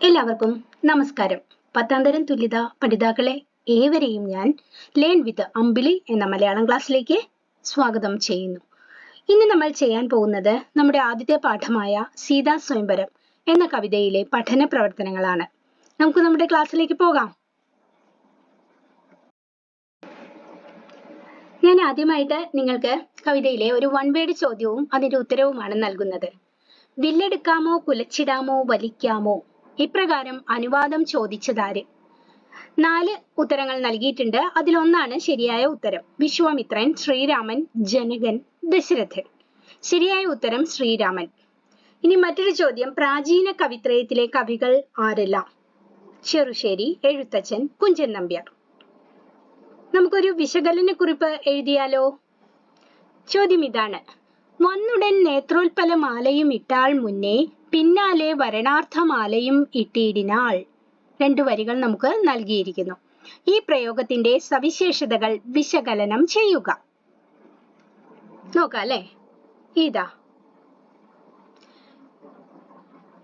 എല്ലാവർക്കും നമസ്കാരം. പത്താംതരം തുല്യത പഠിതാക്കളെ ഏവരെയും ഞാൻ ലേൺ വിത്ത് അമ്പിളി എന്ന മലയാളം ക്ലാസ്സിലേക്ക് സ്വാഗതം ചെയ്യുന്നു. ഇന്ന് നമ്മൾ ചെയ്യാൻ പോകുന്നത് നമ്മുടെ ആദ്യത്തെ പാഠമായ സീതാ സ്വയംവരം എന്ന കവിതയിലെ പഠന പ്രവർത്തനങ്ങളാണ്. നമുക്ക് നമ്മുടെ ക്ലാസ്സിലേക്ക് പോകാം. ഞാൻ ആദ്യമായിട്ട് നിങ്ങൾക്ക് കവിതയിലെ ഒരു വൺ വേഡ് ചോദ്യവും അതിന്റെ ഉത്തരവുമാണ് നൽകുന്നത്. വില്ലെടുക്കാമോ കുലച്ചിടാമോ വലിക്കാമോ? ഇപ്രകാരം അനുവാദം ചോദിച്ചതാര്? നാല് ഉത്തരങ്ങൾ നൽകിയിട്ടുണ്ട്. അതിലൊന്നാണ് ശരിയായ ഉത്തരം. വിശ്വാമിത്രൻ ശ്രീരാമൻ ജനകൻ ദശരഥൻ. ശരിയായ ഉത്തരം ശ്രീരാമൻ. ഇനി മറ്റൊരു ചോദ്യം. പ്രാചീന കവിത്രയത്തിലെ കവികൾ ആരെല്ലാം? ചെറുശ്ശേരി എഴുത്തച്ഛൻ കുഞ്ചൻ നമ്പ്യാർ. നമുക്കൊരു വിശകലന കുറിപ്പ് എഴുതിയാലോ? ചോദ്യം ഇതാണ്. വന്നുടൻ നേത്രോൽപല മാലയും ഇട്ടാൾ മുന്നേ പിന്നാലെ വരണാർത്ഥമാലയും ഇട്ടിടിനാൾ. രണ്ടു വരികൾ നമുക്ക് നൽകിയിരിക്കുന്നു. ഈ പ്രയോഗത്തിന്റെ സവിശേഷതകൾ വിശകലനം ചെയ്യുക. നോക്കാം അല്ലേ? ഇതാ.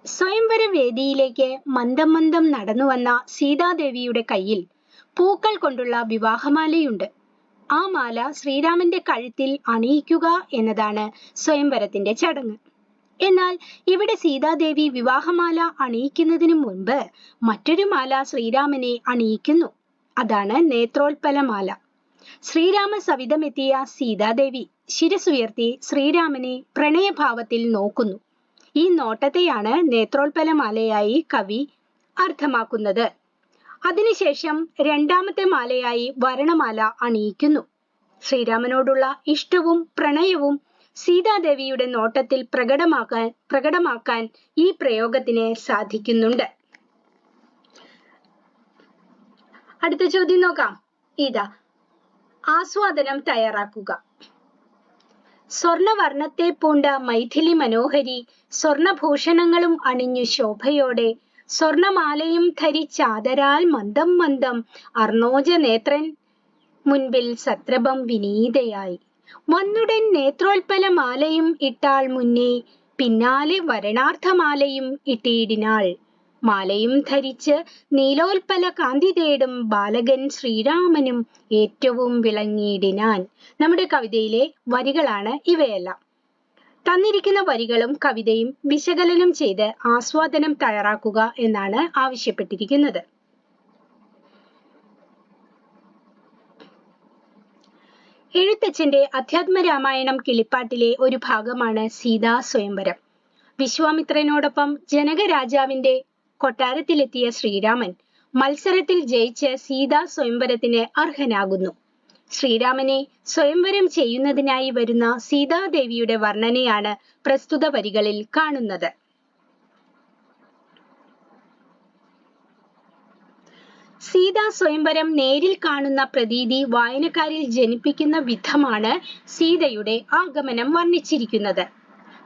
സ്വയംവര വേദിയിലേക്ക് മന്ദം മന്ദം നടന്നു വന്ന സീതാദേവിയുടെ കയ്യിൽ പൂക്കൾ കൊണ്ടുള്ള വിവാഹമാലയുണ്ട്. ആ മാല ശ്രീരാമന്റെ കഴുത്തിൽ അണിയിക്കുക എന്നതാണ് സ്വയംവരത്തിന്റെ ചടങ്ങ്. എന്നാൽ ഇവിടെ സീതാദേവി വിവാഹമാല അണിയിക്കുന്നതിന് മുൻപ് മറ്റൊരു മാല ശ്രീരാമനെ അണിയിക്കുന്നു. അതാണ് നേത്രോൽപ്പല മാല ശ്രീരാമ സവിധമെത്തിയ സീതാദേവി ശിരസുയർത്തി ശ്രീരാമനെ പ്രണയഭാവത്തിൽ നോക്കുന്നു. ഈ നോട്ടത്തെയാണ് നേത്രോൽപ്പല മാലയായി കവി അർത്ഥമാക്കുന്നത്. അതിനുശേഷം രണ്ടാമത്തെ മാലയായി വരണമാല അണിയിക്കുന്നു. ശ്രീരാമനോടുള്ള ഇഷ്ടവും പ്രണയവും സീതാദേവിയുടെ നോട്ടത്തിൽ പ്രകടമാക്കാൻ പ്രകടമാക്കാൻ ഈ പ്രയോഗത്തിന് സാധിക്കുന്നുണ്ട്. അടുത്ത ചോദ്യം നോക്കാം. ഇതാ ആസ്വാദനം തയ്യാറാക്കുക. സ്വർണവർണത്തെ പൂണ്ട മൈഥിലി മനോഹരി സ്വർണഭൂഷണങ്ങളും അണിഞ്ഞു ശോഭയോടെ സ്വർണമാലയും ധരിച്ചാദരാൽ മന്ദം മന്ദം അർണോജ നേത്രൻ മുൻപിൽ സത്രഭം വിനീതയായി. വന്നുടൻ നേത്രോൽപ്പല മാലയും ഇട്ടാൾ മുന്നേ പിന്നാലെ വരണാർത്ഥമാലയും ഇട്ടിയിടിനാൾ മാലയും ധരിച്ച് നീലോൽപ്പല കാന്തി തേടും ബാലകൻ ശ്രീരാമനും ഏറ്റവും വിളങ്ങിയിടിനാൻ. നമ്മുടെ കവിതയിലെ വരികളാണ് ഇവയെല്ലാം. തന്നിരിക്കുന്ന വരികളും കവിതയും വിശകലനം ചെയ്ത് ആസ്വാദനം തയ്യാറാക്കുക എന്നാണ് ആവശ്യപ്പെട്ടിരിക്കുന്നത്. എഴുത്തച്ഛന്റെ അധ്യാത്മ രാമായണം കിളിപ്പാട്ടിലെ ഒരു ഭാഗമാണ് സീതാ സ്വയംവരം. വിശ്വാമിത്രനോടൊപ്പം ജനക രാജാവിന്റെ കൊട്ടാരത്തിലെത്തിയ ശ്രീരാമൻ മത്സരത്തിൽ ജയിച്ച് സീതാ സ്വയംവരത്തിന് അർഹനാകുന്നു. ശ്രീരാമനെ സ്വയംവരം ചെയ്യുന്നതിനായി വരുന്ന സീതാദേവിയുടെ വർണനയാണ് പ്രസ്തുത വരികളിൽ കാണുന്നത്. സീതാ സ്വയംവരം നേരിൽ കാണുന്ന പ്രതീതി വായനക്കാരിൽ ജനിപ്പിക്കുന്ന വിധമാണ് സീതയുടെ ആഗമനം വർണിച്ചിരിക്കുന്നത്.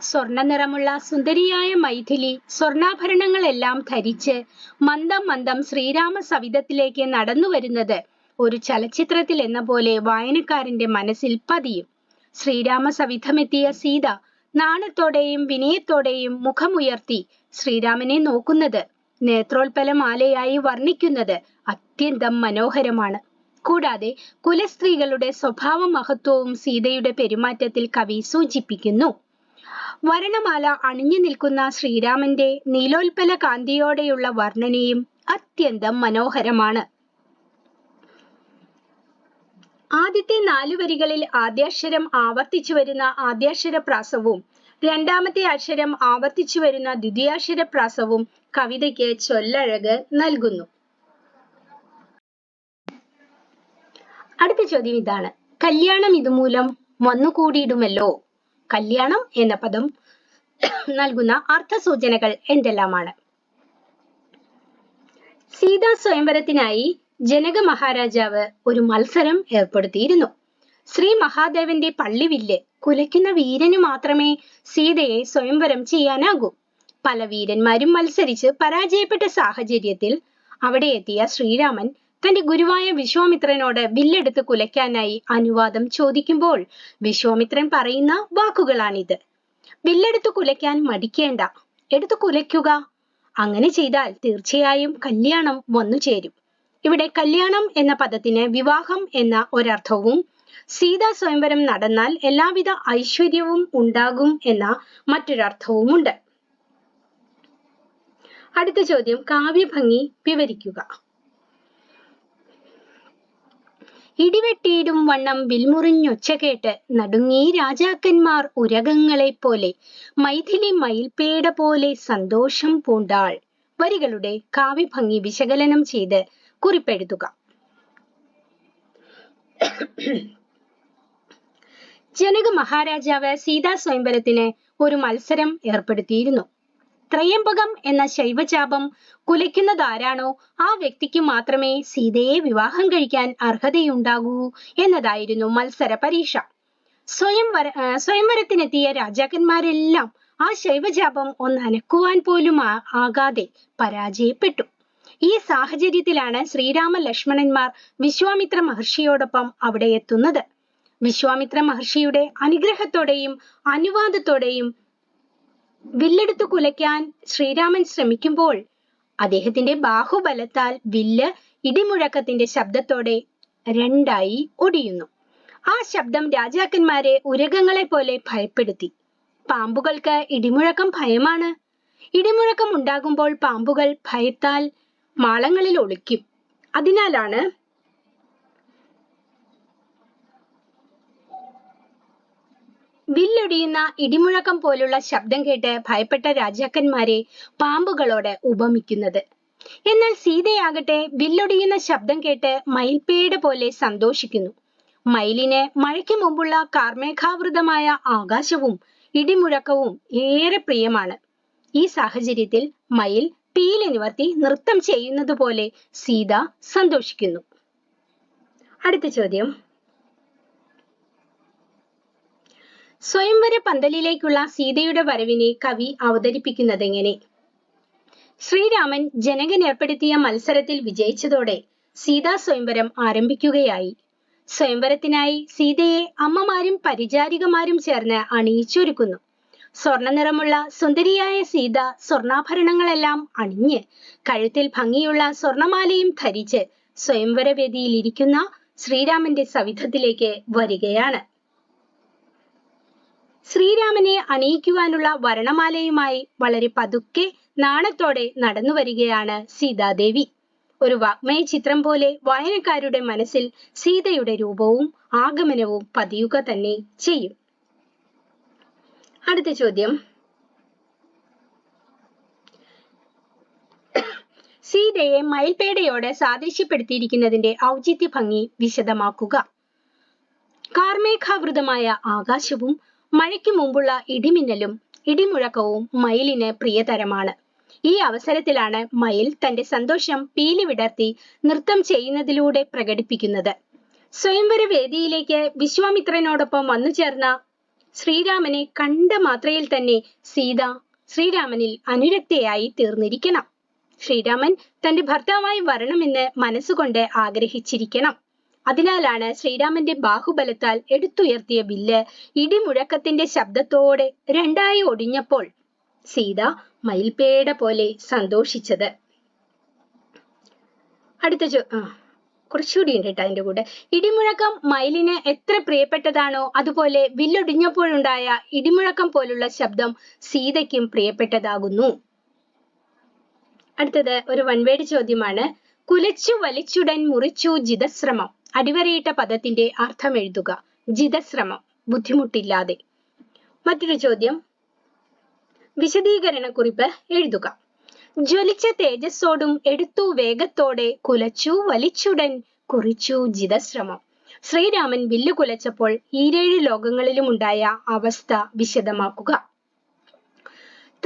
സ്വർണ നിറമുള്ള സുന്ദരിയായ മൈഥിലി സ്വർണാഭരണങ്ങളെല്ലാം ധരിച്ച് മന്ദം മന്ദം ശ്രീരാമ സവിധത്തിലേക്ക് നടന്നു വരുന്നത് ഒരു ചലച്ചിത്രത്തിൽ എന്ന പോലെ വായനക്കാരന്റെ മനസ്സിൽ പതിയും. ശ്രീരാമ സവിധമെത്തിയ സീത നാണത്തോടെയും വിനയത്തോടെയും മുഖമുയർത്തി ശ്രീരാമനെ നോക്കുന്നത് നേത്രോൽപ്പല മാലയായി വർണിക്കുന്നത് അത്യന്തം മനോഹരമാണ്. കൂടാതെ കുലസ്ത്രീകളുടെ സ്വഭാവ മഹത്വവും സീതയുടെ പെരുമാറ്റത്തിൽ കവി സൂചിപ്പിക്കുന്നു. വരണമാല അണിഞ്ഞു നിൽക്കുന്ന ശ്രീരാമന്റെ നീലോൽപ്പല കാന്തിയോടെയുള്ള വർണനയും അത്യന്തം മനോഹരമാണ്. ആദ്യത്തെ നാലു വരികളിൽ ആദ്യാക്ഷരം ആവർത്തിച്ചു വരുന്ന ആദ്യാക്ഷര പ്രാസവും രണ്ടാമത്തെ അക്ഷരം ആവർത്തിച്ചു വരുന്ന ദ്വിതീയാക്ഷര പ്രാസവും കവിതയ്ക്ക് ചൊല്ലഴക് നൽകുന്നു. അടുത്ത ചോദ്യം ഇതാണ്. കല്യാണം ഇതുമൂലം വന്നുകൂടിയിടുമല്ലോ? കല്യാണം എന്ന പദം നൽകുന്ന അർത്ഥസൂചനകൾ എന്തെല്ലാമാണ്? സീതാ സ്വയംവരത്തിനായി ജനക മഹാരാജാവ് ഒരു മത്സരം ഏർപ്പെടുത്തിയിരുന്നു. ശ്രീ മഹാദേവന്റെ പള്ളിവില്ല് കുലയ്ക്കുന്ന വീരന് മാത്രമേ സീതയെ സ്വയംവരം ചെയ്യാനാകൂ. പല വീരന്മാരും മത്സരിച്ച് പരാജയപ്പെട്ട സാഹചര്യത്തിൽ അവിടെ എത്തിയ ശ്രീരാമൻ തന്റെ ഗുരുവായ വിശ്വാമിത്രനോട് വില്ലെടുത്ത് കുലയ്ക്കാനായി അനുവാദം ചോദിക്കുമ്പോൾ വിശ്വാമിത്രൻ പറയുന്ന വാക്കുകളാണിത്. വില്ലെടുത്ത് കുലയ്ക്കാൻ മടിക്കേണ്ട. എടുത്തു കുലയ്ക്കുക. അങ്ങനെ ചെയ്താൽ തീർച്ചയായും കല്യാണം വന്നു ചേരും. ഇവിടെ കല്യാണം എന്ന പദത്തിന് വിവാഹം എന്ന ഒരർത്ഥവും സീതാ സ്വയംവരം നടന്നാൽ എല്ലാവിധ ഐശ്വര്യവും ഉണ്ടാകും എന്ന മറ്റൊരർത്ഥവുമുണ്ട്. അടുത്ത ചോദ്യം കാവ്യഭംഗി വിവരിക്കുക. ഇടിവെട്ടിയിടും വണ്ണം വിൽമുറിഞ്ഞൊച്ച കേട്ട് നടുങ്ങി രാജാക്കന്മാർ ഉരകങ്ങളെ പോലെ മൈഥിലി മയിൽപേട പോലെ സന്തോഷം പൂണ്ടാൾ. വരികളുടെ കാവ്യഭംഗി വിശകലനം ചെയ്ത് കുറിപ്പെഴുതുക. ജനക മഹാരാജാവ് സീതാ സ്വയംവരത്തിന് ഒരു മത്സരം ഏർപ്പെടുത്തിയിരുന്നു. ത്രയംബകം എന്ന ശൈവചാപം കുലയ്ക്കുന്നതാരാണോ ആ വ്യക്തിക്ക് മാത്രമേ സീതയെ വിവാഹം കഴിക്കാൻ അർഹതയുണ്ടാകൂ എന്നതായിരുന്നു മത്സര പരീക്ഷ. സ്വയംവര സ്വയംവരത്തിനെത്തിയ രാജാക്കന്മാരെല്ലാം ആ ശൈവജാപം ഒന്ന് അനക്കുവാൻ പോലും ആകാതെ പരാജയപ്പെട്ടു. ഈ സാഹചര്യത്തിലാണ് ശ്രീരാമ ലക്ഷ്മണന്മാർ വിശ്വാമിത്ര മഹർഷിയോടൊപ്പം അവിടെ എത്തുന്നത്. വിശ്വാമിത്ര മഹർഷിയുടെ അനുഗ്രഹത്തോടെയും അനുവാദത്തോടെയും വില്ലെടുത്തു കുലയ്ക്കാൻ ശ്രീരാമൻ ശ്രമിക്കുമ്പോൾ അദ്ദേഹത്തിന്റെ ബാഹുബലത്താൽ വില്ല് ഇടിമുഴക്കത്തിന്റെ ശബ്ദത്തോടെ രണ്ടായി ഒടിയുന്നു. ആ ശബ്ദം രാജാക്കന്മാരെ ഉരകങ്ങളെ പോലെ ഭയപ്പെടുത്തി. പാമ്പുകൾക്ക് ഇടിമുഴക്കം ഭയമാണ്. ഇടിമുഴക്കം ഉണ്ടാകുമ്പോൾ പാമ്പുകൾ ഭയത്താൽ മാളങ്ങളിൽ ഒളിക്കും. അതിനാലാണ് വില്ലൊടിയുന്ന ഇടിമുഴക്കം പോലുള്ള ശബ്ദം കേട്ട് ഭയപ്പെട്ട രാജാക്കന്മാരെ പാമ്പുകളോട് ഉപമിക്കുന്നത്. എന്നാൽ സീതയാകട്ടെ വില്ലൊടിയുന്ന ശബ്ദം കേട്ട് മയിൽപേട പോലെ സന്തോഷിക്കുന്നു. മയിലിന് മഴയ്ക്ക് മുമ്പുള്ള കാർമേഘാവൃതമായ ആകാശവും ഇടിമുഴക്കവും ഏറെ പ്രിയമാണ്. ഈ സാഹചര്യത്തിൽ മയിൽ പീലി നിവർത്തി നൃത്തം ചെയ്യുന്നത് പോലെ സീത സന്തോഷിക്കുന്നു. അടുത്ത ചോദ്യം. സ്വയംവര പന്തലിലേക്കുള്ള സീതയുടെ വരവിനെ കവി അവതരിപ്പിക്കുന്നതെങ്ങനെ? ശ്രീരാമൻ ജനകൻ ഏർപ്പെടുത്തിയ മത്സരത്തിൽ വിജയിച്ചതോടെ സീതാ സ്വയംവരം ആരംഭിക്കുകയായി. സ്വയംവരത്തിനായി സീതയെ അമ്മമാരും പരിചാരികമാരും ചേർന്ന് അണിയിച്ചൊരുക്കുന്നു. സ്വർണ നിറമുള്ള സുന്ദരിയായ സീത സ്വർണാഭരണങ്ങളെല്ലാം അണിഞ്ഞ് കഴുത്തിൽ ഭംഗിയുള്ള സ്വർണമാലയും ധരിച്ച് സ്വയംവര വേദിയിൽ ഇരിക്കുന്ന ശ്രീരാമന്റെ സവിധത്തിലേക്ക് വരികയാണ്. ശ്രീരാമനെ അണിയിക്കുവാനുള്ള വരണമാലയുമായി വളരെ പതുക്കെ നാണത്തോടെ നടന്നു വരികയാണ് സീതാദേവി. ഒരു വാഗ്മയ ചിത്രം പോലെ വായനക്കാരുടെ മനസ്സിൽ സീതയുടെ രൂപവും ആഗമനവും പതിയുക തന്നെ ചെയ്യും. അടുത്ത ചോദ്യം. സീതയെ മയിൽപേടയോടെ സാദൃശ്യപ്പെടുത്തിയിരിക്കുന്നതിന്റെ ഔചിത്യ ഭംഗി വിശദമാക്കുക. കാർമേഘാവൃതമായ ആകാശവും മഴയ്ക്ക് മുമ്പുള്ള ഇടിമിന്നലും ഇടിമുഴക്കവും മയിലിന് പ്രിയതരമാണ്. ഈ അവസരത്തിലാണ് മയിൽ തന്റെ സന്തോഷം പീലി വിടർത്തി നൃത്തം ചെയ്യുന്നതിലൂടെ പ്രകടിപ്പിക്കുന്നത്. സ്വയംവര വേദിയിലേക്ക് വിശ്വാമിത്രനോടൊപ്പം വന്നു ചേർന്ന ശ്രീരാമനെ കണ്ട മാത്രയിൽ തന്നെ സീത ശ്രീരാമനിൽ അനുരക്തയായി തീർന്നിരിക്കണം. ശ്രീരാമൻ തന്റെ ഭർത്താവായി വരണമെന്ന് മനസ്സുകൊണ്ട് ആഗ്രഹിച്ചിരിക്കണം. അതിനാലാണ് ശ്രീരാമന്റെ ബാഹുബലത്താൽ എടുത്തുയർത്തിയ വില്ല് ഇടിമുഴക്കത്തിന്റെ ശബ്ദത്തോടെ രണ്ടായി ഒടിഞ്ഞപ്പോൾ സീത മയിൽപേട പോലെ സന്തോഷിച്ചത്. അടുത്ത ചോ ആ കുറച്ചുകൂടി ഉണ്ട് കേട്ടോ അതിന്റെ കൂടെ. ഇടിമുഴക്കം മയിലിന് എത്ര പ്രിയപ്പെട്ടതാണോ അതുപോലെ വില്ലൊടിഞ്ഞപ്പോഴുണ്ടായ ഇടിമുഴക്കം പോലുള്ള ശബ്ദം സീതയ്ക്കും പ്രിയപ്പെട്ടതാകുന്നു. അടുത്തത് ഒരു വൺവേഡ് ചോദ്യമാണ്. കുലച്ചു വലിച്ചുടൻ മുറിച്ചു ജിതശ്രമം. അടിവരയിട്ട പദത്തിന്റെ അർത്ഥം എഴുതുക ജിതശ്രമം ബുദ്ധിമുട്ടില്ലാതെ. മറ്റൊരു ചോദ്യം. വിശദീകരണ കുറിപ്പ് എഴുതുക. ജ്വലിച്ച തേജസ്സോടും എടുത്തു വേഗത്തോടെ കുലച്ചു വലിച്ചുടൻ കുറിച്ചു ജിതശ്രമം. ശ്രീരാമൻ വില്ലു കുലച്ചപ്പോൾ ഈരേഴ് ലോകങ്ങളിലും ഉണ്ടായ അവസ്ഥ വിശദമാക്കുക.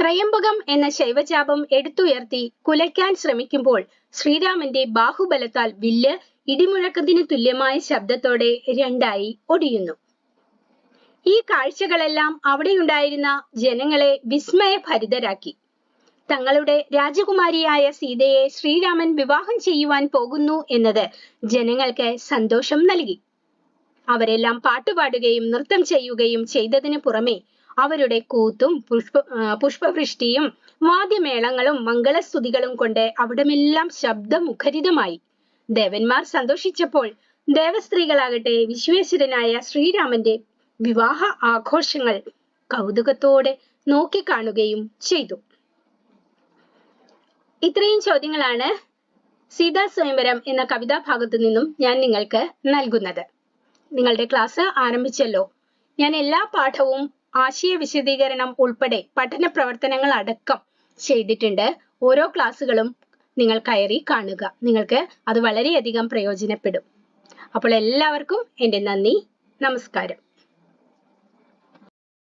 ത്രയംബകം എന്ന ശൈവചാപം എടുത്തുയർത്തി കുലയ്ക്കാൻ ശ്രമിക്കുമ്പോൾ ശ്രീരാമന്റെ ബാഹുബലത്താൽ വില്ല് ഇടിമുഴക്കത്തിന് തുല്യമായ ശബ്ദത്തോടെ രണ്ടായി ഒടിയുന്നു. ഈ കാഴ്ചകളെല്ലാം അവിടെയുണ്ടായിരുന്ന ജനങ്ങളെ വിസ്മയഭരിതരാക്കി. തങ്ങളുടെ രാജകുമാരിയായ സീതയെ ശ്രീരാമൻ വിവാഹം ചെയ്യുവാൻ പോകുന്നു എന്നത് ജനങ്ങൾക്ക് സന്തോഷം നൽകി. അവരെല്ലാം പാട്ടുപാടുകയും നൃത്തം ചെയ്യുകയും ചെയ്തതിനു പുറമെ അവരുടെ കൂത്തും പുഷ്പ പുഷ്പവൃഷ്ടിയും വാദ്യമേളങ്ങളും മംഗളസ്തുതികളും കൊണ്ട് അവിടമെല്ലാം ശബ്ദമുഖരിതമായി. ദേവന്മാർ സന്തോഷിച്ചപ്പോൾ ദേവസ്ത്രീകളാകട്ടെ വിശ്വേശ്വരനായ ശ്രീരാമന്റെ വിവാഹ ആഘോഷങ്ങൾ കൗതുകത്തോടെ നോക്കിക്കാണുകയും ചെയ്തു. ഇത്രയും ചോദ്യങ്ങളാണ് സീതാ സ്വയംവരം എന്ന കവിതാ ഭാഗത്തു നിന്നും ഞാൻ നിങ്ങൾക്ക് നൽകുന്നത്. നിങ്ങളുടെ ക്ലാസ് ആരംഭിച്ചല്ലോ. ഞാൻ എല്ലാ പാഠവും ആശയ വിശദീകരണം ഉൾപ്പെടെ പഠന പ്രവർത്തനങ്ങൾ അടക്കം ചെയ്തിട്ടുണ്ട്. ഓരോ ക്ലാസ്സുകളും നിങ്ങൾ കയറി കാണുക. നിങ്ങൾക്ക് അത് വളരെയധികം പ്രയോജനപ്പെടും. അപ്പോൾ എല്ലാവർക്കും എന്റെ നന്ദി നമസ്കാരം.